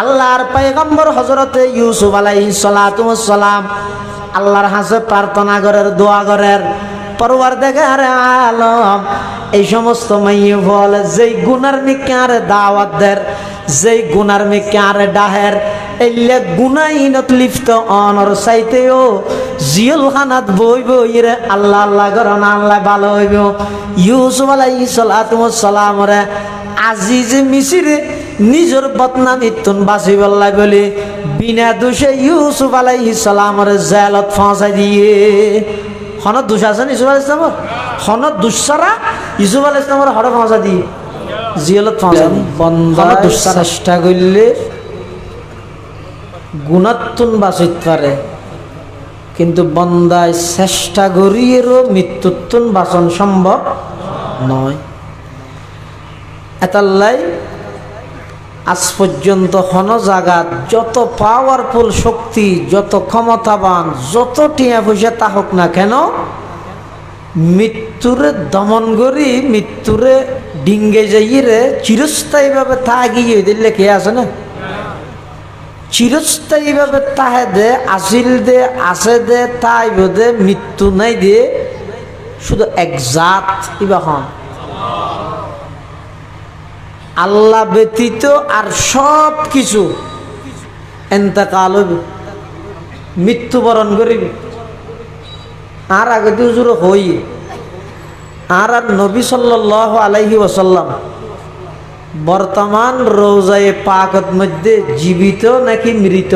আল্লাহর পয়গম্বর হজরতে ইউসুফ ওয়াস সালাম আল্লাহর হাসে প্রার্থনা করের, দোয়া করের। পরওয়ারদেগার আলম, এই সমস্ত মাইয়ে বল, যেই গুনার মিকে আরে দাওয়াত দের, যেই গুনার মিকে আরে ডাহের এলে গুনাইনত লিপ্ত অনর চাইতেও জিয়ল খানাত বই বই রে, আল্লাহ আল্লাহ করন আল্লাহ ভালো হইব। ইউসুফ ওয়াস সালাম রে আজি যে মিছিরে নিজের বদনামিতুন বাঁচি বল্লাই বলে, বিনা দোষে ইউসুফ আলাইহিস সালামর জেলত ফাঁসাই দিয়ে। হনত দোষ আছে না ইসুফ আলাহ ইসলামর হনত দুঃসারা ইসুফ আলাহ ইসলামর হর ফাঁসা দিয়ে। জিয়লত ফাঁসা বন্ধা চেষ্টা করলে গুণাত্তুন বাঁচিত পারে। কিন্তু বন্দায় চেষ্টা করিয়েরও মৃত্যুত্তুন বাঁচন সম্ভব নয়। এতাল্লাই আজ পর্যন্ত হন জাগাত, যত পাওয়ারফুল শক্তি, যত ক্ষমতাবান, যত টিয়া পয়সা তা হোক না কেন, মৃত্যুরে দমন করি, মৃত্যুরে ডিঙ্গে যাইরে চিরস্থায়ীভাবে তা গিয়ে দিলে কে আছে না? চিরস্থায়ীভাবে তাহে দে আসিল দে, আছে দে, তাই দে মৃত্যু নাই দিয়ে শুধু এক জাত ইবা হন আল্লাহ ব্যতীত আর সব কিছু। এন্তেকাল মৃত্যুবরণ করিবে। আর আগে হুজুর হই। আর আর নবী সাল্লাহ আলাইহি ওসাল্লাম বর্তমান রোজায় পাকত মধ্যে জীবিত নাকি মৃত?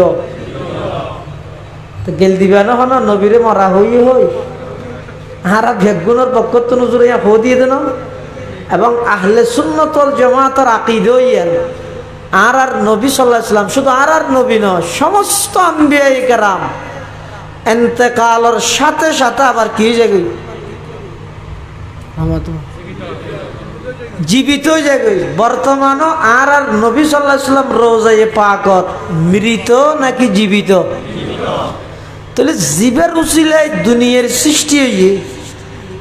গেল দিবা না হন, নবীরে মরা হই হই। আর ভেগুনের পক্ষ তো নজর হো দিয়ে দেন। এবং আহলে সুন্নতল জমাতর আকিদইয়েন আর আর নবী সাল্লাহ ইসলাম শুধু আর আর নবী নয়, সমস্ত আম্বিয়াই কেরাম। এন্তেকালর সাথে সাথে আবার কি তো জীবিত জায়গায় বর্তমানও আর আর নবী সাল্লাহ ইসলাম রোজাই পাকত। মৃত নাকি জীবিত? তাহলে জীবের উচিলায় দুনিয়ার সৃষ্টি হইয়ে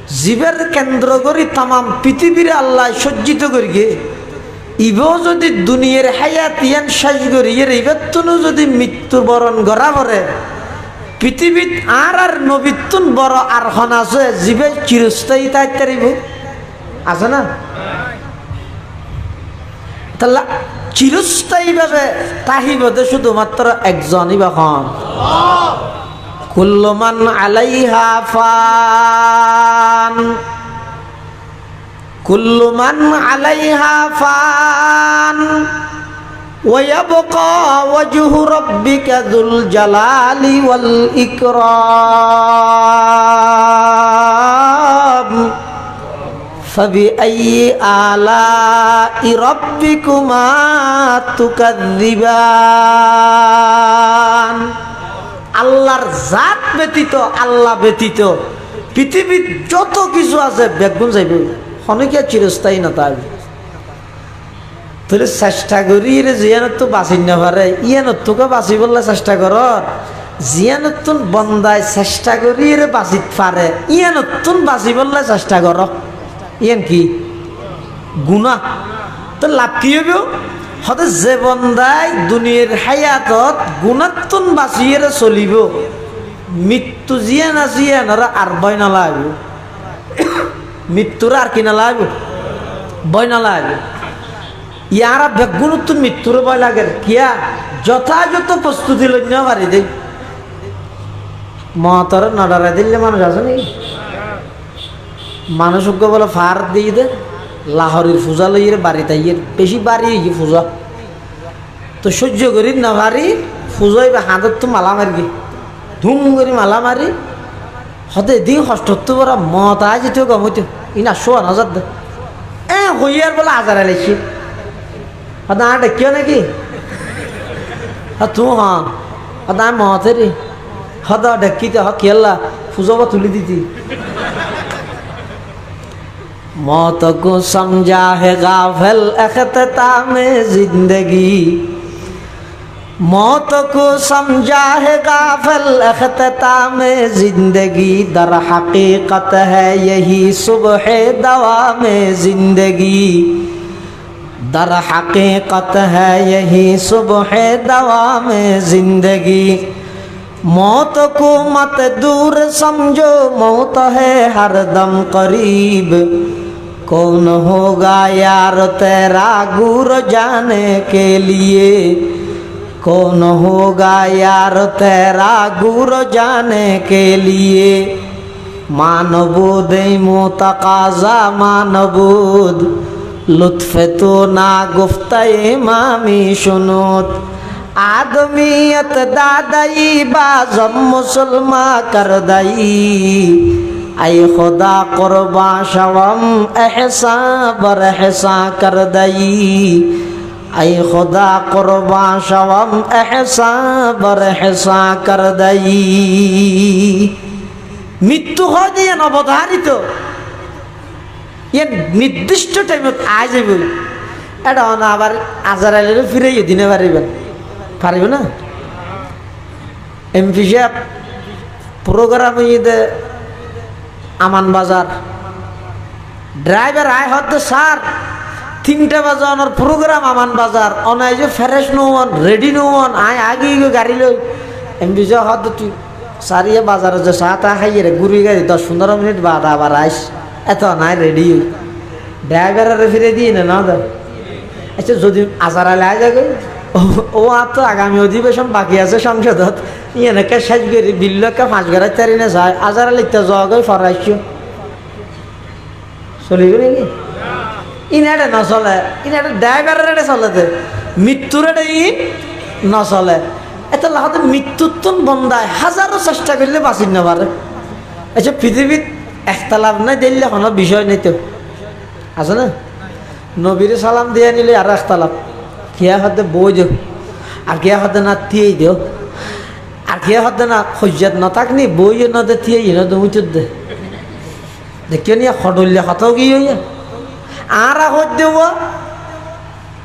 জীবের কেন্দ্র করি তামাম পৃথিবীর আল্লাহ সজ্জিত করিগে ইবও যদি দুনিয়ার হায়াত ইয়ান শেষ করি, এর ইবেত্তনও যদি মৃত্যুবরণ করা পরে পৃথিবীত আর আর নবীত্তুন বড় আর হন আছে, জীবে চিরস্থায়ী তাই তারিব। আছে না? তাহলে চিরস্থায়ীভাবে তাহিবদে শুধুমাত্র একজনই বা হন। কুল্লমান আলাইহা ফান কুল্লমান আলাইহা ফান ويبقى وجه ربك ذو الجلال والإكرام فبأي آلاء ربكما تكذبان আল্লাহর জাত ব্যতীত, আল্লাহ ব্যতীত। পৃথিবীর যত কিছু আছে, বেগুন যাইবে। অনেকে চিরস্থায়ী না তাই। তাহলে চেষ্টা করি রে, জিয়ানত তো বাঁচি না পারে। ইয়ানত বাঁচি বললে চেষ্টা কর। জিয়ানত বন্দায় চেষ্টা করি রে, বাঁচিত পারে। ইয়ানত বাঁচি বললে চেষ্টা কর। ইয়ান কি? গুণা তো লাভ কি হবে হতে যে বন্দায় দুনিয়ার হায়াতত গুণাত্তন বাঁচিয়ে চলিব। মৃত্যু জিয়া না জিয়া না আর বয় না লাগবে মৃত্যুর আর কি না লাগবে বয় না লাগবে ইয়ারা বেগুণত্তর মৃত্যুর ভয় লাগে কিয়া? যথাযথ প্রস্তুতি লইন পারি দেই। মতর নডারে দিলে মানুষ আছে নাকি? মানুষ বলে ফার দিয়ে দে। লাহরির পূজা লইয়ের বাড়িতে ইয়ের বেশি বাড়ি ইয়ে পূজা। তো সহ্য করি না পারি পূজাই বা হাতত তো মালা মারি ধুম করে মালা মারি হতে দিন হস্তত্ব বড়, মত আজ যেতে গম হইতো। ইনা শোয়া নজর দে। এ, হইয়ার বলে আজার এলাইছি হতে আ ডেকিও নাকি? তু হ্যাঁ হতে আমি মতে রে। হতে ডেকিতে হ কেলা পূজা বা তুলি দিতি। मौत को समझा है गाफल अख्ताम जिंदगी मौत को समझा है गाफल अख्ताम जिंदगी दर हकीकत है यही सुबह दवा में जिंदगी दर हकीकत है यही सुबह दवा में जिंदगी मौत को मत दूर समझो मौत है हर दम करीब कौन होगा यार तेरा गुर जाने के लिए कौन होगा यार तेरा गुर जाने के लिए मानबूद मोतकाजा मानबूद लुत्फ तो ना गुफ्त मामी सुनोत आदमियत दादई बाजम मुसलमा कर दई আই খোদা করবা শবম এহসা বর এহসা কর দাই। আই খোদা করবা শবম এহসা বর এহসা কর দাই। মৃত্যু হয় দিয়ে অবধারিত নির্দিষ্ট টাইমত আয় যাব এটা না আবার আজার আইলে ফিরে দিনে পারিবেন পারিব না? এমপি সাহেব প্রোগ্রাম ইয়ে আমান বাজার। ড্রাইভার আয় হতে, স্যার, তিনটা বাজে ওনার প্রোগ্রাম আমান বাজার। অনাই যে ফ্রেশ নৌন রেডি নৌন আয় আগে গাড়ি লই। এমপি সাহেব হতে, তুই সারিয়ে বাজারে যে চা তা খাইয়ে রে ঘুরি গাড়ি, দশ পনেরো মিনিট বাদ আবার আইস। এত নাই রেডি ড্রাইভারের ফিরে দিয়ে না আচ্ছা যদি আজার আলে আয় যাবে ও তো আগামী অধিবেশন বাকি আছে সংসদত। এনেকে সাজ করি বিল্লকে পাঁচ ঘরে চারি না যায়। আজার আলে ইত্যা যাওয়া গই ফরাইছ। চলিব নাকি? ইনারে নচলে। ইনারে ড্রাইভারের এটা চলেতে মৃত্যুর এটা ই নচলে। এত লাহতে মৃত্যুত্তন বন্ধায়। হাজারো চেষ্টা করলে বাঁচিন না পারে আচ্ছা পৃথিবীত একটা লাভ নাই দিলে কোনো বিষয় নেই তো। আছে না? নবীরে সালাম দিয়ে নিলে আর একটা লাভ। কিয়া হতে বই দিও আর কিয়া হতে না তিয়ে দিও আর কিয়া হতে না সহ্যাত নথাকনি বই নদে তিয়ে ন তুমি দে। দেখিও নিয়ে সডলিয়া হতাও কি হইয়া আর আগত দেব,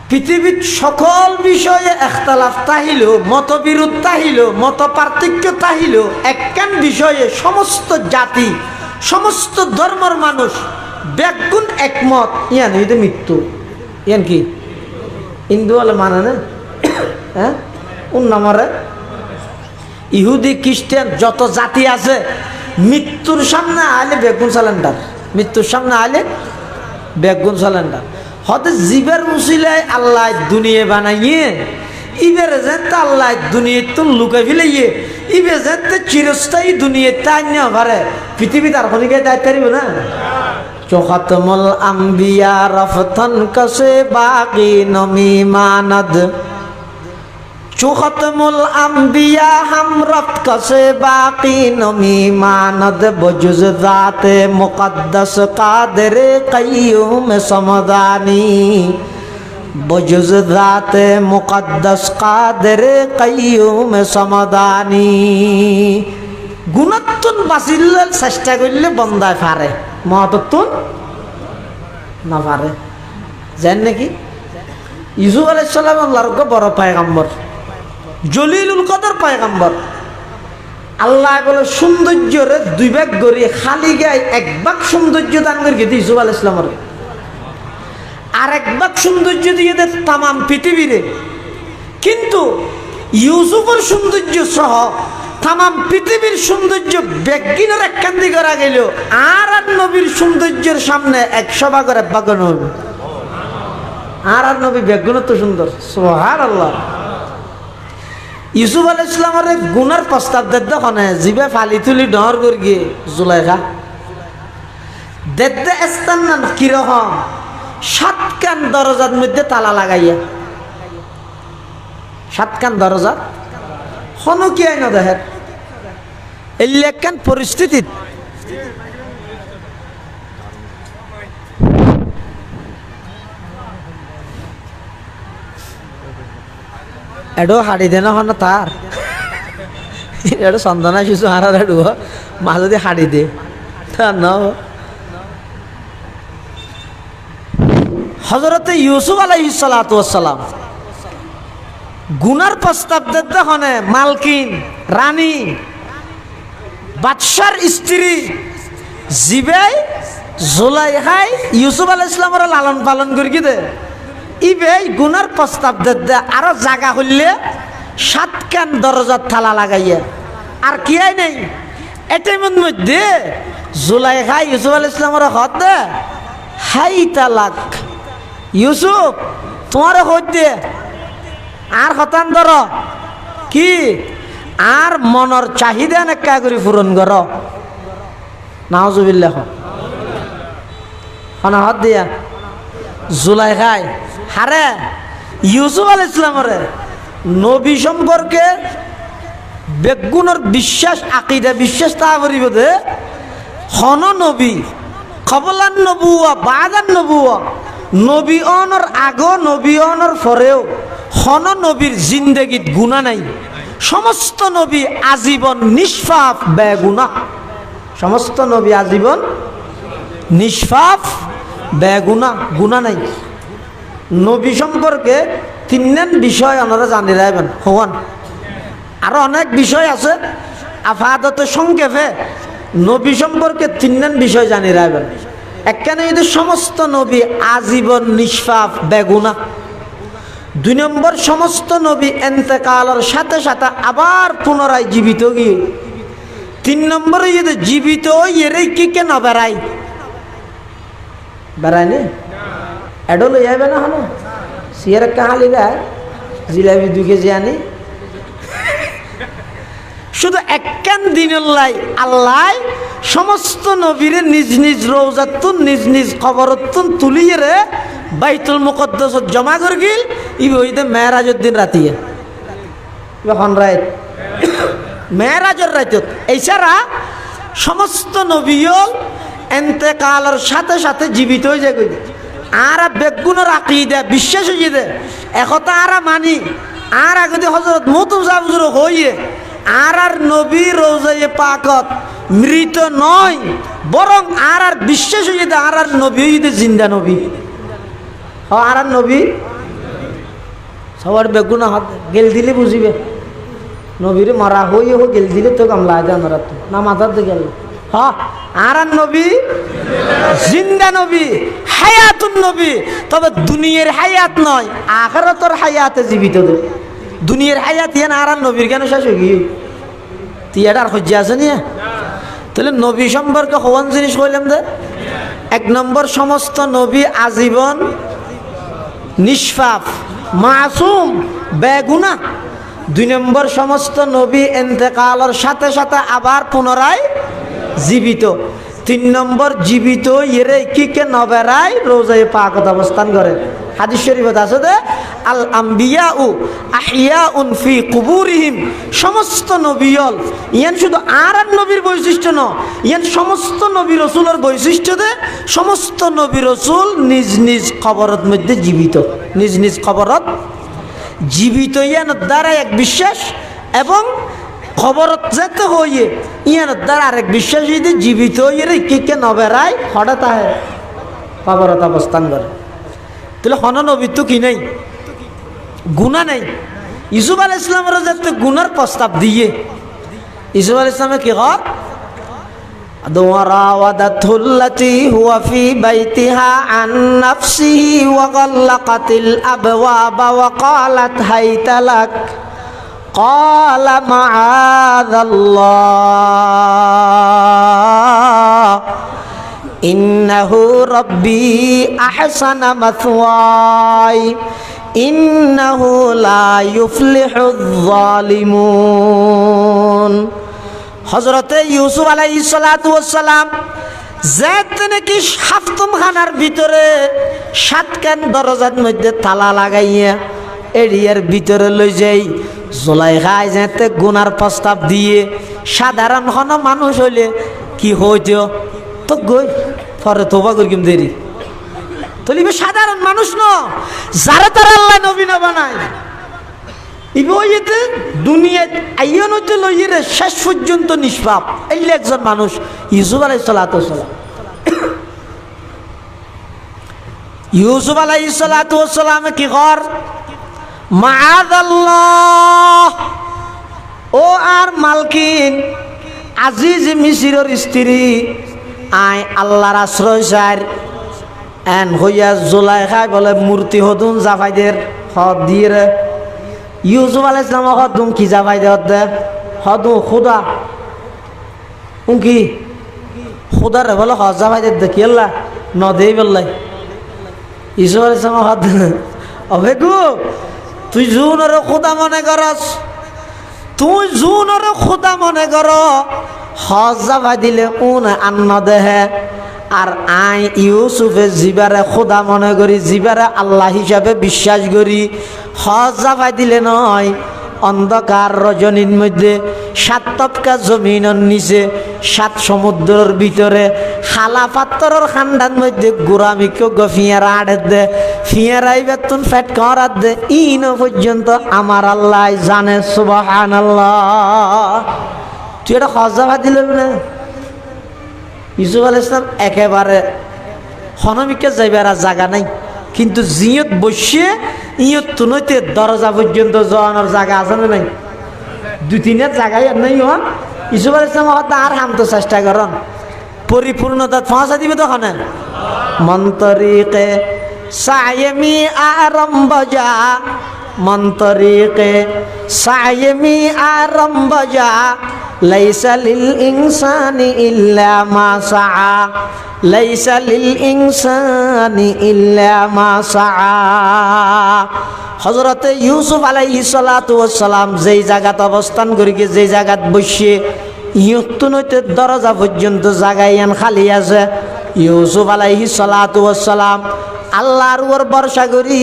পৃথিবীর সকল বিষয়ে একতালাফ তাহিল মতবিরোধ তাহিল মত পার্থক্য তাহিল একখান বিষয়ে সমস্ত জাতি, সমস্ত ধর্মের মানুষ ব্যাগুণ একমত, ইয়ান এটা মৃত্যু। ইয়ান কি? হিন্দু হলে মানে না? হ্যাঁ? উন্নামরে ইহুদি, খ্রিস্টান, যত জাতি আছে, মৃত্যুর সামনে আলে বেগুন সিলিন্ডার মৃত্যুর সামনে আলে বেগুন সিলিন্ডার হতে জীবের উচিলায় আল্লাহ দুনিয়া বানাইয়ে, ইবের যেতে আল্লাহ দুনিয়া তো লুকাই ফেলাইয়ে ইবে যেতে চিরস্থায়ী দুনিয়া তাই না পারে পৃথিবী তার খনিকে দায়িত্ব না? চোখাতমল আম্বিয়া রফতন কসে বাকি নমি মানদ। চুখতমুল আম্বিয়া হামরত কসে বাকি নমি মানদ। বজুজ দাতে মুকদ্দস কাদের কয়ুম সমদানি। বজুজ দাতে মুকদ্দস কাদের কয়ুম সমদানি। গুণাত্তুন বাঁচিলে চেষ্টা করলে বন্দায় পারে মহতত্তুন না পারে জান নাকি ইসু আলাইসাল্লাম আল্লাহর বড় পায়গাম্বর। জলিলুল কদর পায়গাম্বর। আল্লাহ বলে, সৌন্দর্যরে দুই ভাগ করি খালি গায়ে এক ভাগ সৌন্দর্য দান করে গেছে ইসুফ আল ইসলামের আর এক ভাগ সৌন্দর্য দিয়ে দে তামাম পৃথিবীরে। কিন্তু ইউসুফের সৌন্দর্য সহ তামাম পৃথিবীর সৌন্দর্য বেগিনের একখান্দি করা গেল। আর আর নবীর সৌন্দর্যের সামনে একশো ভাগের এক ভাগ নবী আর আর নবী বেগুন তো সুন্দর। সোহার আল্লাহ ইউসুফ আল ইসলামের গুনার প্রস্তাব দেদ্দে খনে জিবে ফালি তুলি ডর করে গিয়ে, জুলাইখা। দেদ্দে স্থান নাম কীরকম সাতকান দরজার মধ্যে তালা লাগাইয়া। সাতকান দরজা? হন কি আইন দেহের এলিয়াকান পরিস্থিতিত। এডো হাড়ি দে না হন তার। এডো চন্দনা শিশু হারার এডো। মাজদি হাড়ি দে তার হজরতে ইউসুফ আলাইসালাম গুনার প্রস্তাব দিতে হনে মালকিন, রানী, বাদশার স্ত্রী, জিবাই জোলাই হাই ইউসুফ আলাহ ইসলামের লালন পালন করি দে? ইবে গুনার প্রস্তাব দে আরও জায়গা হইলে সাত কান দরজার থালা লাগাইয়া। আর কি আই নেই? এটার মধ্যে জুলাই খাই ইউসুফ আল ইসলামের দে, হাই তালাক। ইউসুফ, তোমার দে আর হতান ধর। কি? আর মনের চাহিদা নেকা করে পূরণ কর নাওজুবিল্লাহ। হদ দিয়া। জুলাই খাই হারে ইউসুফ আল ইসলামরে নবী সম্পর্কে বেগুনের বিশ্বাস, আকিদা বিশ্বাস তা করিব দে। হন নবী। খবলান নবুয়া বাগান নবুয়া নবী অনর আগ নবী অনর পরেও হন নবীর জিন্দগিত গুণা নাই। সমস্ত নবী আজীবন নিষ্পাপ বেগুনা সমস্ত নবী আজীবন নিষ্পাপ বেগুনা গুণা নাই। নবী সম্পর্কে তিনজন বিষয় ওনারা জানি রাখবেন হওয়ান আরও অনেক বিষয় আছে, আফাদত সংক্ষেপে। নবী সম্পর্কে তিনজন বিষয় জানি রাখবেন একখানে যদি সমস্ত নবী আজীবন নিষ্পাপ বেগুনা দুই নম্বর সমস্ত নবী এন্তেকালের সাথে সাথে আবার পুনরায় জীবিত গিয়ে তিন নম্বরে যদি জীবিত এরে কি কেন বেড়াই বেড়ায় নে? এডো লই যাবে না হলো? সিয়ার কাহা লিবা জিলাপি দুই কেজি আনি। শুধু একখান দিনের লাই আল্লাহ সমস্ত নবীরে নিজ নিজ রৌজাতুন নিজ নিজ খবরতুন তুলিয়ে রে বাইতুল মুকদ্দসত জমা করে গিল, ইবে হইতে মেয়েরাজের দিন রাতিয়ে এখন রায় মেয়েরাজের রাইতত এছাড়া সমস্ত নবীল এন্তেকালের সাথে সাথে জীবিত হয়ে যায় আর বেগুনের আকিদা, বিশ্বাস হয়ে দে একতা আর মানি। আর আগতে হজরত মতুম সাহুজুর হইয়ে আর আর নবী রোজাইয়ে পাকত। মৃত নয়, বরং আর আর বিশ্বাস হয়ে দে আর আর নবী দে জিন্দা নবী। আর আর নবী, সবার বেগুনা গেল দিলে বুঝিবে। নবীরে মারা হই হো গেল দিলে তো কামলা দেন তো না মাথার তো গেল। আর আর নবী, জিন্দা নবী, হায়াতুন নবী, তবে দুনিয়ার হায়াত নয়, আখরাতর হায়াতে জীবিত দুনিয়ার হায়াত ইয়ান আর আর নবীর কেন শেষ হয়ে গিয়ে? তিয়াটার সহ্য আছে নিয়ে তাহলে নবী সম্পর্কে হওয়ান জিনিস কইলাম দে? এক নম্বর, সমস্ত নবী আজীবন নিষ্পাপ মাসুম বেগুনা। দুই নম্বর সমস্ত নবী এন্তেকালের সাথে সাথে আবার পুনরায় জীবিত। তিন নম্বর, জীবিত এরে কি কে নবেরায় রোজায় পাকত অবস্থান করে। সমস্ত শুধু আর বৈশিষ্ট্য ন সমস্ত বৈশিষ্ট্য দে সমস্ত নিজ নিজ মধ্যে জীবিত, নিজ নিজ খবরত জীবিত, ইয়ান দ্বারা এক বিশ্বাস এবং খবরত যেতে হইয়ে ইয়ান দ্বারা আরেক বিশ্বাস যদি জীবিত হইয়ে রে কে কে নবেরায় হঠাৎ আহে খবরত অবস্থান করে তাহলে হন নবী তো কি নেই গুণা নেই ইসুফ আল ইসলামের যাতে গুনার প্রস্তাব দিয়ে ইসুফ আল ইসলামে কি কর وراودته التي هو في بيتها عن نفسه وغلقت الأبواب وقالت هيت لك قال معاذ الله إنه ربي أحسن مثواي إنه لا يفلح الظالمون হজরতে ইউসুফ আলাই সালাম যেতে নাকি সাপ্তম খানার ভিতরে সাতখান দরজার মধ্যে তালা লাগাইয়া এরিয়ার ভিতরে লই যাই জোলাই খাই যেতে গুনার প্রস্তাব দিয়ে সাধারণ হন মানুষ হইলে কি হইত? তো গই, পরে তোবা করিম দেরি। তলিবে সাধারণ মানুষ ন, যারা তারা আল্লাহ নবী না বানায়। ইবইতে দুনিয়ায় আইয়ন হইতে লইয়ে শেষ পর্যন্ত নিষ্পাপ। এই একজন মানুষ, ইউসুফ আলাই সালাম। ইউসুফ আলাই সালাম কি কর ও আর মালকিন, আজিজ মিসিরর স্ত্রী, আয় আল্লাহর আশ্রয় চার এন হইয়া জোলাই খাই বলে মূর্তি হদুন জাফাইদের হদ দিয়ে রে। ইউসুফ আল ইসলাম হদুন কি জাফাই দে? হদে হদু খুদা। উঙ্কি খুদা রে বলে হজ জাফাই দে দেখি আল্লাহ? ন দেই বললাই। ইউসুফ আল ইসলাম হদ অবে গু তুই জুন ওরে খুদা মনে করস? তুই জুন ওরে খুদা মনে কর? হজ জাফাই দিলে উন আন্ন দেহে? আর আই ইউসুফে জিবারে খোদা মনে করি, জিবারে আল্লাহ হিসাবে বিশ্বাস করি। হজ জাফাই দিলে নয়, অন্ধকার রজনীর মধ্যে সাত তপকা জমিনের নিচে, সাত সমুদ্রের ভিতরে হালা পাত্তরের খান্ডার মধ্যে গোড়ামিকে গো ফিয়ারা আড়ে দে ফিয়ারাই বেতন ফ্যাট করার দে, ইন পর্যন্ত আমার আল্লাহ জানে সুবাহান আল্লাহ তুই এটা হজ জাফাই দিলে না? ইউসুফ আল ইসলাম একেবারে হনমিকে যাইবার আর জায়গা নাই, কিন্তু জিয়ত বসে ইয়ত তুনইতে দরজা পর্যন্ত যাওয়ানোর জায়গা আছে না নাই? দুই তিনের জায়গায় আর নাই হন ইউসুফ আল ইসলাম আর হামতো চেষ্টা করন পরিপূর্ণতা পৌঁছা দিবে তখন। মন্তরিকে সায়মি আরম্ভ যা। মন্তরিকে সায়মি আরম্ভ যা। লাইসা লিল ইনসানি ইল্লা মা সাআ লাইসা লিল ইনসানি ইল্লা হযরতে ইউসুফ আলাই ইসলাতাম যেই জায়গাত অবস্থান করিকে যেই জায়গাত বসিয়ে ইয়ত্তু নৈতের দরজা পর্যন্ত জাগাই ইয়ান খালি আছে। ইউসুফ আলাইহি সালাম আল্লাহর ওর ভরসা করি,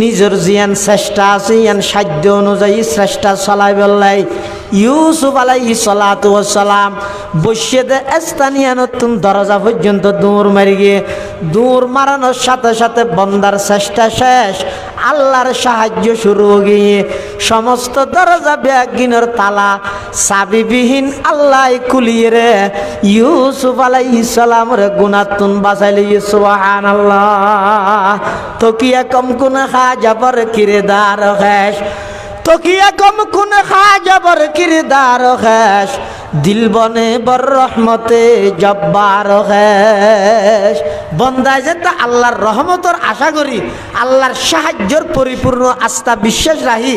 নিজের জিয়ান চেষ্টা আছে, ইয়ান সাধ্য অনুযায়ী চেষ্টা চলাই বেলাই ইউসুফ সালাতু সালাম বসিয়ে দে স্থানীয় নতুন দরজা পর্যন্ত দৌড় মারি গিয়ে দৌড় মারানোর সাথে সাথে বন্দার চেষ্টা শেষ, আল্লাহর সাহায্য শুরু গিয়ে সমস্ত দরজা ব্যাগিনের তালা চাবিবিহীন আল্লাহ কুলিয়ে রে, ইউসুফ আলাইহি সালাম রে গুনাতুন বাঁচাইলে সুবহান আল্লাহ তো কি কম কোন খা যাবর কিরে দার তকিয়া কম কোন খাজাবর কিরদার খেস দিল বনে বর রহমতে জব্বার খেস বন্দায় যে তা আল্লাহর রহমতর আশা করি, আল্লাহর সাহায্যর পরিপূর্ণ আস্থা বিশ্বাস রাহি,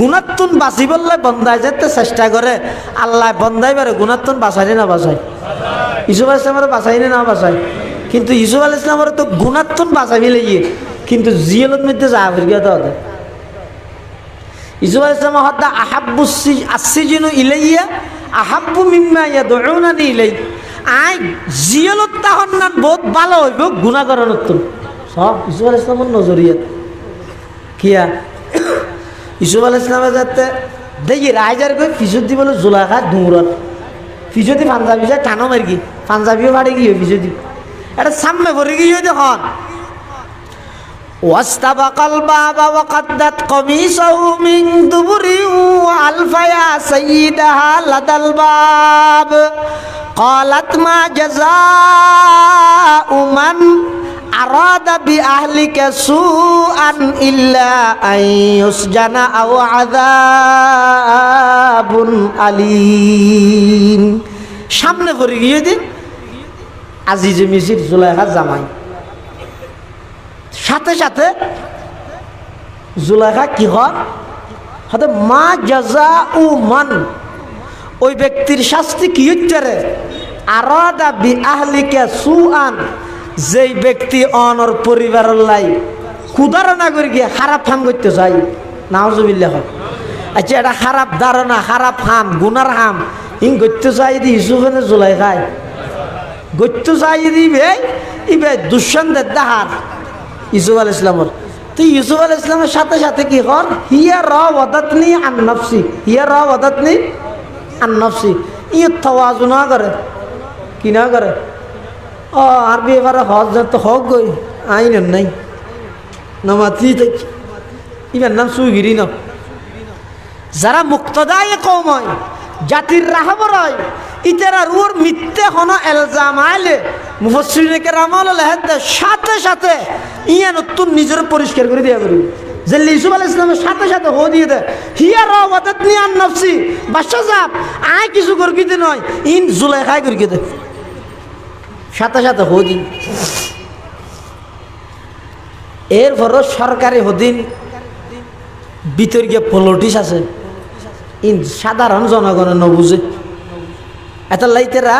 গুণাত্তুন বাঁচি বললে বন্দায় যেতে চেষ্টা করে। আল্লাহ বন্দাই বারে গুণাত্তুন বাঁচাই না বাঁচাই ইসুফ ইসলামের বাঁচাই না বাঁচাই কিন্তু ইসুফ আল ইসলামের তো গুণাত্তুন বাঁচাবি লেগে। কিন্তু জিয়েলের মধ্যে যা ফিরিয়ে দেওয়া ইসুফ ইসলাম হত্যা আহাব্বু আসিজিনু ইলাইয়া, আহাব্বু মিম্মা ইয়াদউনানি ইলাই। আই জিয়লত তাহন্নান বহুত ভালো হইব গুনাহ করার সব ইসুফ ইসলামের নজরিয়াত। কিয়া? ইসুফ আল যাতে দেখি রাইজার কই পিছত দি বলে জোলাখা পিছদি পাঞ্জাবি যায় টানো মারি কি? পাঞ্জাবিও বাড়ি গিয়ে পিছদি এটা সামনে ভরে গিয়ে দেখুন? واستبق الباب وقدت قميصه من دبر وألف يا سيدها لدى الباب قالت ما جزاء من أراد بأهلك سوءا إلا أن يسجن أو عذاب أليم সামনে করে গিয়ে দিন আজিজে মিসির জুলাইহা জামাই সাথে সাথে জুলাইখা কি হয়? হয়তো মা জাজা উ মান, ওই ব্যক্তির শাস্তি কি হচ্ছে রে? আরাদা বি আহলিকা সুআন, যেই ব্যক্তি অনর পরিবারের লাই কুদারণা করে গিয়ে খারাপ ফান করতে চাই। নাওজবিল্লা আচ্ছা এটা খারাপ ধারণা, খারাপ হাম, গুনার হাম ইং করতে চাই দি ইসুফেনে জুলাই খায় গত্য চাই দিবে ইবে দুঃসন্দের দাহার। ইসুফ আল ইসলামর তো ইউসুফ আল ইসলামের সাথে সাথে কি কর হিয়া র ওদাতনি আন নফসি। হিয়া র ওদাতনি আন নফসি। ই থওয়াজু না করে। কি না করে? ও, আরবি এবারে হজ তো হক গই। আইন নাই। নমাতি ইবার নাম সুগিরি ন। যারা মুক্তদায় কম হয়, জাতির রাহবর হয় ইতারা রুর মিথ্যে হন এলজাম আইলে মুফসরিনকে রামাল লেহেদ সাথে সাথে ইয়া নতুন নিজের পরিষ্কার করে দিয়া করি যে ইসুফ আল ইসলামের সাথে সাথে হো দিয়ে দেয় হিয়া র ওয়াদাত নিয়ান নফসি। বাদশা সাহেব, আয় কিছু করকিতে নয়। ইন জুলাই খাই করকিতে সাথে সাথে হো দি এরপরও সরকারি হদিন বিতর্কে পলিটিক্স আছে। ইন সাধারণ জনগণে নবুঝে এত লাইতেরা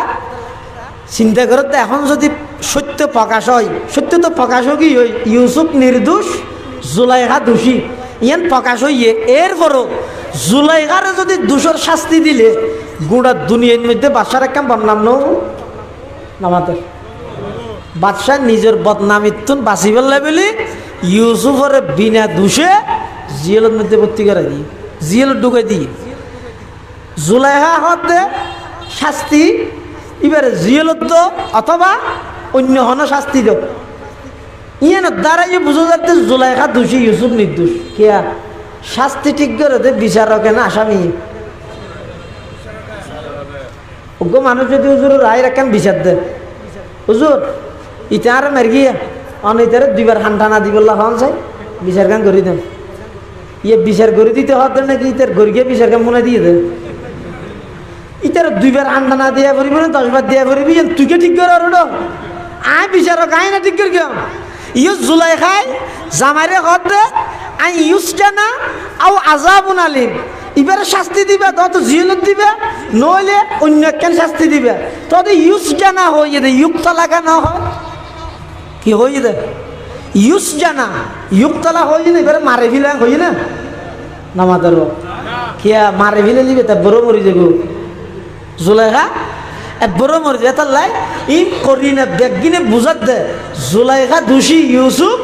চিন্তা করো তো, এখন যদি সত্য প্রকাশ হয়, সত্য তো প্রকাশ কি হয়? ইউসুফ নির্দোষ, জুলাইহা দোষী। ইয়ান প্রকাশ হইয়ে এরপরও জুলাইহারে যদি দোষর শাস্তি দিলে, গোটা দুনিয়ার মধ্যে বাদশার একটা বদনাম নৌ নামাতে। বাদশাহ নিজের বদনামিত্তুন বাঁচি পেলে বলি, ইউসুফের বিনা দোষে জিয়েলের মধ্যে ভর্তি করে দিই। জিয়েল ঢুকে দিই। জুলাইহা হতে শাস্তি, এবারে জিয়েলত অথবা অন্য হন শাস্তি দাও ইয়ে দ্বারাই বুঝা যাচ্ছে জুলাইখা দোষী ইউসুফ নির্দোষ। কেয়া? শাস্তি ঠিক করে দে, বিচারকে না আসামি। ওগো মানুষ যদি হুজুর রায় রাখেন, বিচার দে হুজুর আর মের গিয়া, অন ইতারে দুইবার হান্টানা দিবল্লা হন চাই বিচার গান করে দেন। ইয়ে বিচার করে দিতে হতেন নাকি ইতার গিয়ে বিচার গান মনে দিয়ে দেন? ইতার দুইবার আন্ডা না দিয়া ফুরিব না দশবার দিয়া ফুরিবি তুই কে ঠিক করে ওটা আয় বিচারক আয় না ঠিক করে কেউ? ইউ জুলাই খাই জামাইরে হত দে আই ইউজ জানা আও আজাবুন আলিম। এবারে শাস্তি দিবে তত জিয়েলত দিবে নইলে অন্য কেন শাস্তি দিবে। তত ইউজ জানা হয়ে দে ইউক্তা লাগা না হয়? কি হয়ে দে ইউজ জানা ইউক্তলা হয়ে না এবারে মারে ফিলে হই না? নামাদের কিয়া মারে ফিলে নিবে তা বড় মরি যাব। জুলাইখা বড় মরে যায় তার লাই, ই করি না বেগিনে বুঝাত দে জুলাইখা দোষী ইউসুফ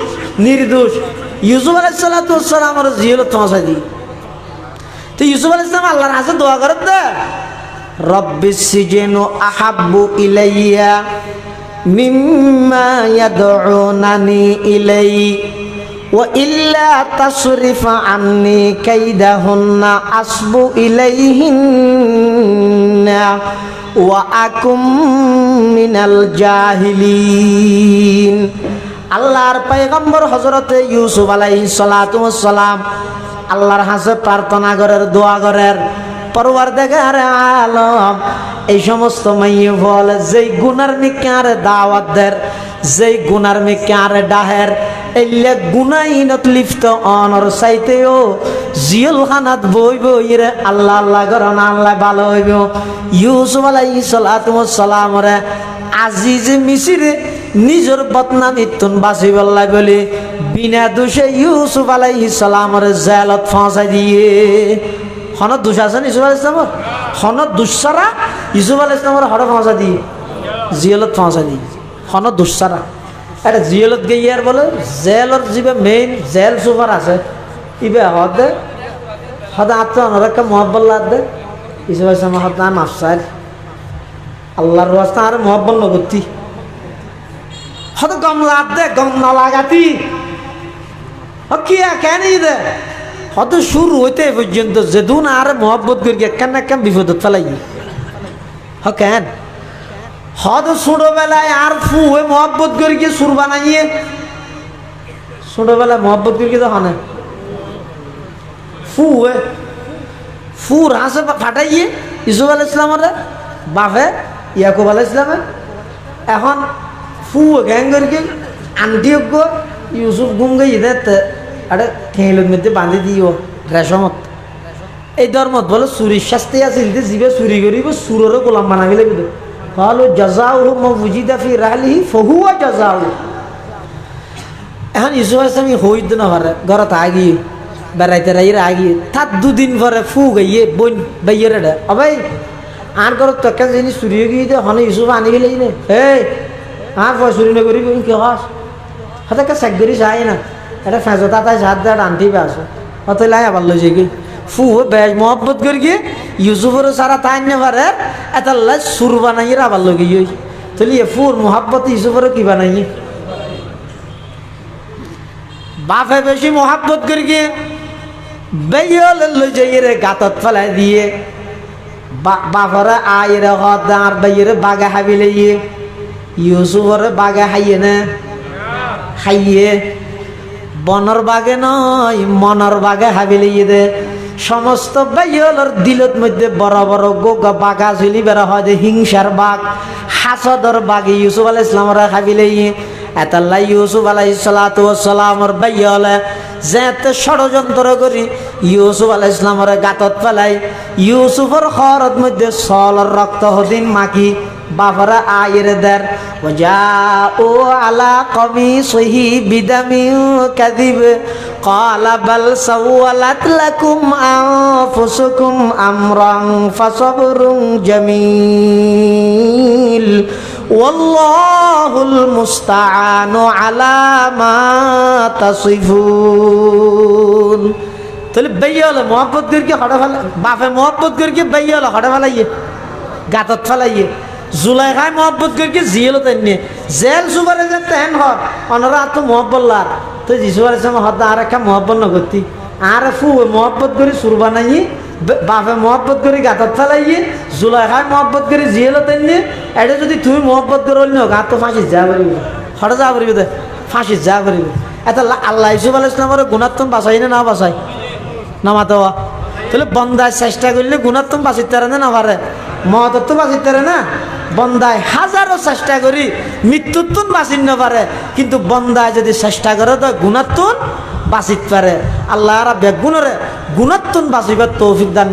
নির্দোষ। ইউসুফ আলাইসালাম আমার জিহল তোমাশা দি তো ইউসুফ আলাইসালাম আল্লাহর হাসে দোয়া করত দে, রব্বি وإلا تصرف عني كيدهن أصب إليهن وأكن من الجاهلين আল্লাহর পয়গম্বর হজরতে ইউসুফ আলাইহিস সালাতু সালাম আল্লাহর হাসে প্রার্থনা করার দোয়া করার পরওয়ার দেখার আলম এই সমস্ত মাইয়ে ফল যেই গুনার মিকে আরে দাওয়াত দের যেই গুনার মিকে আরে ডাহের এলে গুনাইনত লিপ্ত অনর চাইতেও জিয়ল খানাত বই বই রে আল্লাহ আল্লাহ করন আল্লাহ ভালো হইব। ইউসুফ আলাই সালাতুম সালামরে আজি যে মিছিরে নিজের বদনাম ইতুন বাঁচি বল্লাই বলে, বিনা দোষে ইউসুফ আলাই সালামরে জেলত ফাঁসাই দিয়ে। হনত দোষ আছে ইসুফ আল ইসলামর হনত দুঃসারা ইসুফ আল ইসলামর হর ফাঁসা দিয়ে। জিয়লত ফাঁসা দিয়ে। হনত দুঃসারা এটা জিয়লত গিয়ে আর বলে জেলত যিবে মেইন জেল সুপার আছে। ইবে হদ হদ আত্ম অনরক্ষা মহব্বল্লা দে। ইসুফ ইসলাম হদ নাম আফসার। আল্লাহর রাস্তা আর মহব্বল নগতি হদ গম লাদ দে, গম না লাগাতি। কিয়া কেন দে? হত শুরু হইতে পর্যন্ত যেদুন আর মহব্বত করি কেন একখান বিপদত ফেলাই হ কেন? হদ ছোটবেলায় আর ফু হয়ে মহব্বত করি গিয়ে সুর বানাইয়ে, ছোটবেলায় মহব্বত করি গিয়ে হনে ফু হয়ে, ফুর হাসে ফাটাইয়ে ইসুফ আল ইসলামের বাপে ইয়াকুব আল ইসলামে এখন ফু গ্যাং করি আন্টি ইউসুফ গুম গিয়ে দে আরে খেলের মধ্যে বাঁধি দিও, রেশমত। এই ধর্মত বলে চুরির শাস্তি আছিল যে জীবে চুরি করিব চুররে গোলাম বানাবি লাগিব। ভালো জাজাও মজিদা ফি রাহলিহি ফহুয়া জাজাও এখন ইসু আমি হইতে না পারে ঘরত আগিয়ে বেড়াইতে রাইরে আগিয়ে তার দুদিন পরে ফু গাইয়ে বইন বাইয়ে রে অবাই আর ঘরত তো একটা জিনিস চুরি গিয়ে দে হনে ইসুফ আনি গেলে নে। এই আর পয় চুরি না করিব কি হস? হতে একটা চেক করি চাই না। এটা ফেঁচতা তাই সাত দেয় রান্তি আছে অত লাই আবার লই যাই ফু, বেশ মহব্বত করি গিয়ে ইউসুফের সারা তাই না পারে এটা লাই সুর বানাই আবার লই গিয়ে। তাহলে এ ফুর মহাব্বত ইউসুফের কি বানাই? বাপে বেশি মহাব্বত করি গিয়ে বেইল লই যাই রে গাতত ফেলাই দিয়ে। বাপরে আয় রে হদ আর বেইরে বাগে হাবিলে ইউসুফরে বাগে হাইয়ে না, হাইয়ে। বনর বাগে নয়, মনর বাগে হাবিলি দে। সমস্ত বাইয়লর দিলত মধ্যে বড় বড় গোগা বাঘা ঝুলি বেড়া হয় যে হিংসার বাঘ, হাসদর বাঘ, ইউসুফ আল ইসলামরা হাবিলে এতাল্লা ইউসুফ আলাই সালাতু সালামর বাইয়া হলে যেতে ষড়যন্ত্র করি, ইউসুফ আলাই ইসলামর গাতত ফেলাই। ইউসুফর খরত মধ্যে সলর রক্ত হদিন মাখি বাফারা আয়ের দের। ওজা ও আলা কমি সহি বিদামি কাদিব قال بل سولت لكم أنفسكم أمرا فصبر جميل والله المستعان على ما تصفون তাহলে বেইয়ালে মহব্বত করিকে হড়ে ফেলা বাপে মহব্বত করিকে বেইয়ালে হড়ে ফেলাইয়ে গাতত ফেলাইয়ে জুলাই খাই মহব্বত করিকে জিয়েলো তেমনি জেল সুবারে যে তেন হর, অনরা তো মহব্বল্লার তো যিশু আলাইসলাম হদ আর একটা মহব্বত নগতি। আর ফু মহব্বত করি সুর বানাইয়ে বে- বাপে মহব্বত করি গাতত ফেলাইয়ে জুলাই খাই মহব্বত করি জিয়েলো তেমনি এটা যদি তুমি মহব্বত করে অন্য গাত, তো ফাঁসি যা পারিব হঠাৎ যা পারিব ফাঁসি যা পারিব এটা আল্লাহ ইসুফ আলাইসলামের গুণাত্তম বাঁচাই না না বাঁচাই। নামাতে তাহলে বন্দায় চেষ্টা করলে গুণাত্তম বাঁচিতে না পারে। মহতর তো বাঁচিতে না। বন্দায় হাজারো চেষ্টা করি মৃত্যুত্তুন বাঁচিন্ন পারে কিন্তু বন্দায় যদি চেষ্টা করে তো গুণাত্তুন বাঁচিত পারে। আল্লাহ বেগুণরে গুণাত্তুন বাঁচিবার তৌফিক দান